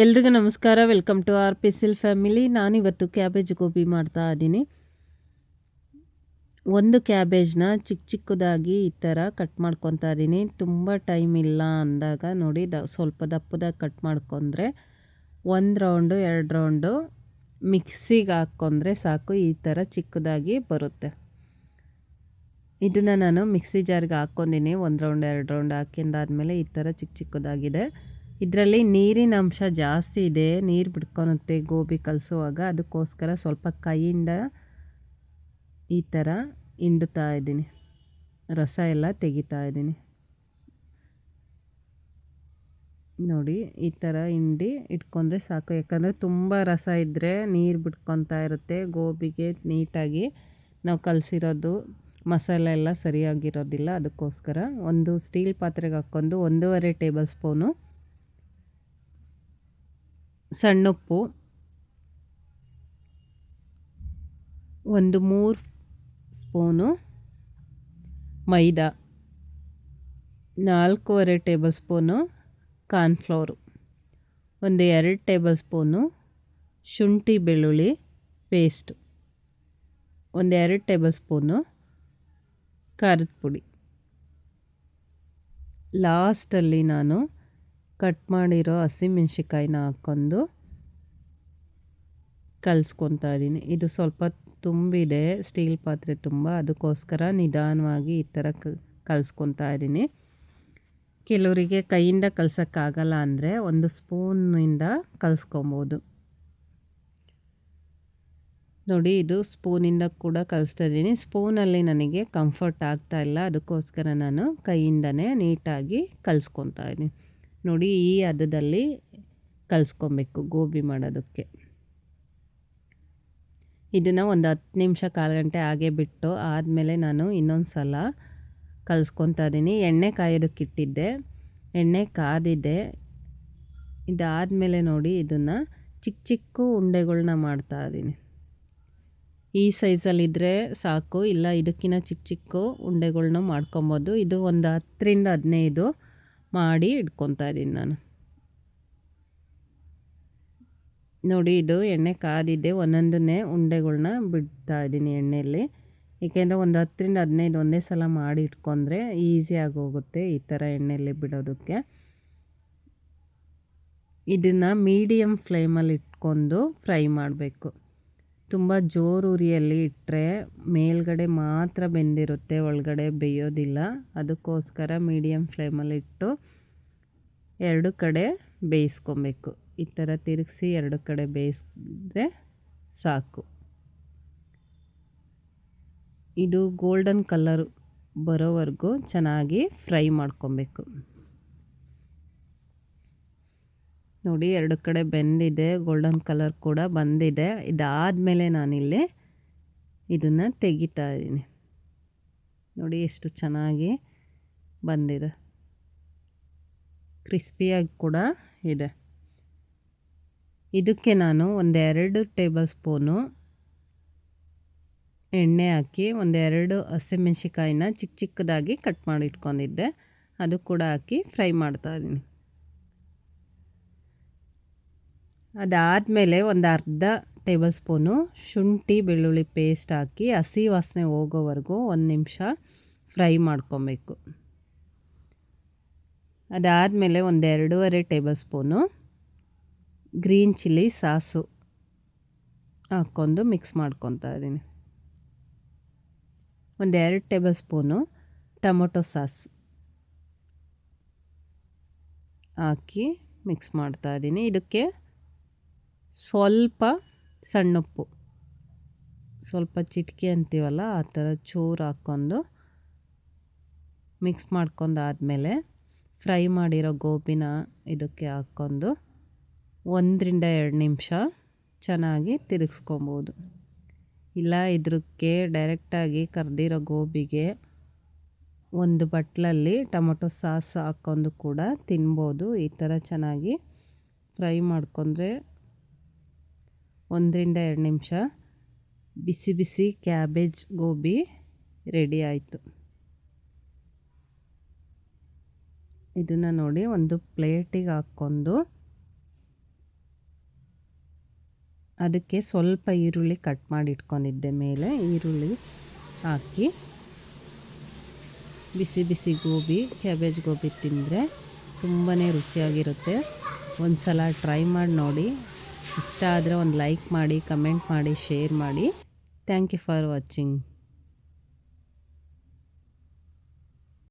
ಎಲ್ರಿಗೂ ನಮಸ್ಕಾರ. Welcome to R P sill family ನಾನಿವತ್ತು ಕ್ಯಾಬೇಜ್ ಗೋಬಿ ಮಾಡ್ತಾ ಇದ್ದೀನಿ. ಒಂದು ಕ್ಯಾಬೇಜ್ನ ಚಿಕ್ಕ ಚಿಕ್ಕದಾಗಿ ಈ ಥರ ಕಟ್ ಮಾಡ್ಕೊತಾ ಇದ್ದೀನಿ. ತುಂಬ ಟೈಮ್ ಇಲ್ಲ ಅಂದಾಗ ನೋಡಿ, ದ ಸ್ವಲ್ಪ ದಪ್ಪದಾಗಿ ಕಟ್ ಮಾಡ್ಕೊಂಡ್ರೆ ಒಂದು ರೌಂಡು ಎರಡು ರೌಂಡು ಮಿಕ್ಸಿಗೆ ಹಾಕ್ಕೊಂಡ್ರೆ ಸಾಕು, ಈ ಥರ ಚಿಕ್ಕದಾಗಿ ಬರುತ್ತೆ. ಇದನ್ನು ನಾನು ಮಿಕ್ಸಿ ಜಾರ್ಗೆ ಹಾಕ್ಕೊಂಡಿನಿ ಒಂದು ರೌಂಡ್ ಎರಡು ರೌಂಡ್ ಹಾಕಿಂದಾದ್ಮೇಲೆ ಈ ಥರ ಚಿಕ್ಕ ಚಿಕ್ಕದಾಗಿದೆ. ಇದರಲ್ಲಿ ನೀರಿನ ಅಂಶ ಜಾಸ್ತಿ ಇದೆ. ನೀರು ಬಿಡ್ಕೊಳುತ್ತೆ ಗೋಬಿ ಕಲಿಸುವಾಗ. ಅದಕ್ಕೋಸ್ಕರ ಸ್ವಲ್ಪ ಕೈಯಿಂದ ಈ ಥರ ಹಿಂಡುತ್ತಾ ಇದ್ದೀನಿ. ರಸ ಎಲ್ಲ ತೆಗಿತಾ ಇದ್ದೀನಿ. ನೋಡಿ, ಈ ಥರ ಹಿಂಡಿ ಇಟ್ಕೊಂಡ್ರೆ ಸಾಕು. ಯಾಕಂದರೆ ತುಂಬ ರಸ ಇದ್ದರೆ ನೀರು ಬಿಟ್ಕೊತಾ ಇರುತ್ತೆ. ಗೋಬಿಗೆ ನೀಟಾಗಿ ನಾವು ಕಲಸಿರೋದು ಮಸಾಲೆ ಎಲ್ಲ ಸರಿಯಾಗಿರೋದಿಲ್ಲ. ಅದಕ್ಕೋಸ್ಕರ ಒಂದು ಸ್ಟೀಲ್ ಪಾತ್ರೆಗೆ ಹಾಕ್ಕೊಂಡು ಒಂದೂವರೆ ಟೇಬಲ್ ಸ್ಪೂನು ಸಣ್ಣುಪ್ಪು. ಒಂದು ಮೂರು ಸ್ಪೂನು ಮೈದಾ. ನಾಲ್ಕೂವರೆ ಟೇಬಲ್ ಸ್ಪೂನು ಕಾರ್ನ್ಫ್ಲೋರು. ಒಂದು ಎರಡು ಟೇಬಲ್ ಸ್ಪೂನು ಶುಂಠಿ ಬೆಳ್ಳುಳ್ಳಿ ಪೇಸ್ಟು. ಒಂದು ಎರಡು ಟೇಬಲ್ ಸ್ಪೂನು ಖಾರದ ಪುಡಿ. ಲಾಸ್ಟಲ್ಲಿ ನಾನು ಕಟ್ ಮಾಡಿರೋ ಹಸಿಮೆಣ್ಸಿಕಾಯಿನ ಹಾಕ್ಕೊಂಡು ಕಲಿಸ್ಕೊತಾ ಇದ್ದೀನಿ. ಇದು ಸ್ವಲ್ಪ ತುಂಬಿದೆ, ಸ್ಟೀಲ್ ಪಾತ್ರೆ ತುಂಬ. ಅದಕ್ಕೋಸ್ಕರ ನಿಧಾನವಾಗಿ ಈ ಥರ ಕಲಿಸ್ಕೊತಾ ಇದ್ದೀನಿ. ಕೆಲವರಿಗೆ ಕೈಯಿಂದ ಕಲ್ಸೋಕ್ಕಾಗಲ್ಲ ಅಂದರೆ ಒಂದು ಸ್ಪೂನಿಂದ ಕಲಿಸ್ಕೊಬೋದು. ನೋಡಿ, ಇದು ಸ್ಪೂನಿಂದ ಕೂಡ ಕಲಿಸ್ತಾ ಇದ್ದೀನಿ. ಸ್ಪೂನಲ್ಲಿ ನನಗೆ ಕಂಫರ್ಟ್ ಆಗ್ತಾ ಇಲ್ಲ. ಅದಕ್ಕೋಸ್ಕರ ನಾನು ಕೈಯಿಂದನೇ ನೀಟಾಗಿ ಕಲಿಸ್ಕೊತಾ ಇದ್ದೀನಿ. ನೋಡಿ ಈ ಹದದಲ್ಲಿ ಕಲಿಸ್ಕೊಬೇಕು, ಗೋಬಿ ಮಾಡೋದಕ್ಕೆ. ಇದನ್ನು ಒಂದು ಹತ್ತು ನಿಮಿಷ ಕಾಲು ಗಂಟೆ ಹಾಗೆ ಬಿಟ್ಟು ಆದಮೇಲೆ ನಾನು ಇನ್ನೊಂದು ಸಲ ಕಲಿಸ್ಕೊತಾ ಇದ್ದೀನಿ ಎಣ್ಣೆ ಕಾಯೋದಕ್ಕಿಟ್ಟಿದ್ದೆ ಎಣ್ಣೆ ಕಾದಿದ್ದೆ ಇದಾದಮೇಲೆ ನೋಡಿ ಇದನ್ನು ಚಿಕ್ಕ ಚಿಕ್ಕ ಉಂಡೆಗಳನ್ನ ಮಾಡ್ತಾ ಇದ್ದೀನಿ ಈ ಸೈಜಲ್ಲಿದ್ದರೆ ಸಾಕು. ಇಲ್ಲ ಇದಕ್ಕಿಂತ ಚಿಕ್ಕ ಚಿಕ್ಕ ಉಂಡೆಗಳ್ನ ಮಾಡ್ಕೊಬೋದು. ಇದು ಒಂದು ಹತ್ತರಿಂದ ಹದಿನೈದು. ಮಾಡಿ ಇಟ್ಕೊತಾ ಇದ್ದೀನಿ ನಾನು. ನೋಡಿ, ಇದು ಎಣ್ಣೆ ಕಾದಿದ್ದೆ ಒಂದೊಂದನ್ನೇ ಉಂಡೆಗಳ್ನ ಬಿಡ್ತಾ ಇದ್ದೀನಿ ಎಣ್ಣೆಯಲ್ಲಿ. ಏಕೆಂದರೆ ಒಂದು ಹತ್ತರಿಂದ ಹದಿನೈದು ಒಂದೇ ಸಲ ಮಾಡಿ ಇಟ್ಕೊಂಡ್ರೆ ಈಸಿಯಾಗಿ ಹೋಗುತ್ತೆ ಈ ಥರ ಎಣ್ಣೆಯಲ್ಲಿ ಬಿಡೋದಕ್ಕೆ. ಇದನ್ನು ಮೀಡಿಯಮ್ ಫ್ಲೇಮಲ್ಲಿ ಇಟ್ಕೊಂಡು ಫ್ರೈ ಮಾಡಬೇಕು. ತುಂಬ ಜೋರು ಉರಿಯಲ್ಲಿ ಇಟ್ಟರೆ ಮೇಲ್ಗಡೆ ಮಾತ್ರ ಬೆಂದಿರುತ್ತೆ, ಒಳಗಡೆ ಬೇಯೋದಿಲ್ಲ. ಅದಕ್ಕೋಸ್ಕರ ಮೀಡಿಯಮ್ ಫ್ಲೇಮಲ್ಲಿ ಇಟ್ಟು ಎರಡು ಕಡೆ ಬೇಯಿಸ್ಕೊಬೇಕು. ಈ ಥರ ತಿರುಗಿಸಿ ಎರಡು ಕಡೆ ಬೇಯಿಸಿದ್ರೆ ಸಾಕು. ಇದು ಗೋಲ್ಡನ್ ಕಲರ್ ಬರೋವರೆಗೂ ಚೆನ್ನಾಗಿ ಫ್ರೈ ಮಾಡ್ಕೊಬೇಕು. ನೋಡಿ ಎರಡು ಕಡೆ ಬೆಂದಿದೆ ಗೋಲ್ಡನ್ ಕಲರ್ ಕೂಡ ಬಂದಿದೆ. ಇದಾದಮೇಲೆ ನಾನಿಲ್ಲಿ ಇದನ್ನು ತೆಗಿತಾ ಇದ್ದೀನಿ. ನೋಡಿ ಎಷ್ಟು ಚೆನ್ನಾಗಿ ಬಂದಿದೆ. ಕ್ರಿಸ್ಪಿಯಾಗಿ ಕೂಡ ಇದೆ. ಇದಕ್ಕೆ ನಾನು ಒಂದೆರಡು ಟೇಬಲ್ ಸ್ಪೂನು ಎಣ್ಣೆ ಹಾಕಿ, ಒಂದೆರಡು ಹಸಿಮೆಣ್ಸಿಕಾಯಿನ ಚಿಕ್ಕ ಚಿಕ್ಕದಾಗಿ ಕಟ್ ಮಾಡಿ ಇಟ್ಕೊಂಡಿದ್ದೆ ಅದು ಕೂಡ ಹಾಕಿ ಫ್ರೈ ಮಾಡ್ತಾಯಿದ್ದೀನಿ ಅದಾದಮೇಲೆ ಒಂದು ಅರ್ಧ ಟೇಬಲ್ ಸ್ಪೂನು ಶುಂಠಿ ಬೆಳ್ಳುಳ್ಳಿ ಪೇಸ್ಟ್ ಹಾಕಿ ಹಸಿ ವಾಸನೆ ಹೋಗೋವರೆಗೂ ಒಂದು ನಿಮಿಷ ಫ್ರೈ ಮಾಡ್ಕೊಬೇಕು. ಅದಾದಮೇಲೆ ಒಂದು ಎರಡೂವರೆ table spoon green chilli sauce ಹಾಕ್ಕೊಂಡು ಮಿಕ್ಸ್ ಮಾಡ್ಕೊತಾ ಇದ್ದೀನಿ. ಒಂದು ಎರಡು ಟೇಬಲ್ ಸ್ಪೂನು ಟೊಮೊಟೊ ಸಾಸ್ ಹಾಕಿ ಮಿಕ್ಸ್ ಮಾಡ್ತಾ ಇದ್ದೀನಿ. ಇದಕ್ಕೆ ಸ್ವಲ್ಪ ಸಣ್ಣುಪ್ಪು. ಸ್ವಲ್ಪ ಚಿಟಿಕೆ ಅಂತೀವಲ್ಲ, ಆ ಥರ ಚೂರು ಹಾಕ್ಕೊಂಡು ಮಿಕ್ಸ್ ಮಾಡ್ಕೊಂಡಾದಮೇಲೆ ಫ್ರೈ ಮಾಡಿರೋ ಗೋಬಿನ ಇದಕ್ಕೆ ಹಾಕ್ಕೊಂಡು ಒಂದರಿಂದ ಎರಡು ನಿಮಿಷ ಚೆನ್ನಾಗಿ ತಿರುಗಿಸ್ಕೊಬೋದು. ಇಲ್ಲ ಇದಕ್ಕೆ ಡೈರೆಕ್ಟಾಗಿ ಕರೆದಿರೋ ಗೋಬಿಗೆ ಒಂದು ಬಟ್ಲಲ್ಲಿ ಟೊಮೊಟೊ ಸಾಸ್ ಹಾಕ್ಕೊಂಡು ಕೂಡ ತಿನ್ಬೋದು. ಈ ಥರ ಚೆನ್ನಾಗಿ ಫ್ರೈ ಮಾಡ್ಕೊಂಡ್ರೆ ಒಂದರಿಂದ ಎರಡು ನಿಮಿಷ. ಬಿಸಿ ಬಿಸಿ ಕ್ಯಾಬೇಜ್ ಗೋಬಿ ರೆಡಿ ಆಯಿತು. ಇದನ್ನು ನೋಡಿ ಒಂದು ಪ್ಲೇಟಿಗೆ ಹಾಕ್ಕೊಂಡು ಅದಕ್ಕೆ ಸ್ವಲ್ಪ ಈರುಳ್ಳಿ ಕಟ್ ಮಾಡಿ ಇಟ್ಕೊಂಡಿದ್ದೆ ಮೇಲೆ. ಈರುಳ್ಳಿ ಹಾಕಿ ಬಿಸಿ ಬಿಸಿ ಗೋಬಿ, ಕ್ಯಾಬೇಜ್ ಗೋಬಿ ತಿಂದರೆ ತುಂಬಾ ರುಚಿಯಾಗಿರುತ್ತೆ. ಒಂದು ಸಲ ಟ್ರೈ ಮಾಡಿ ನೋಡಿ. ಇಷ್ಟ ಆದರೆ ಒಂದು ಲೈಕ್ ಮಾಡಿ ಕಮೆಂಟ್ ಮಾಡಿ ಶೇರ್ ಮಾಡಿ. Thank you for watching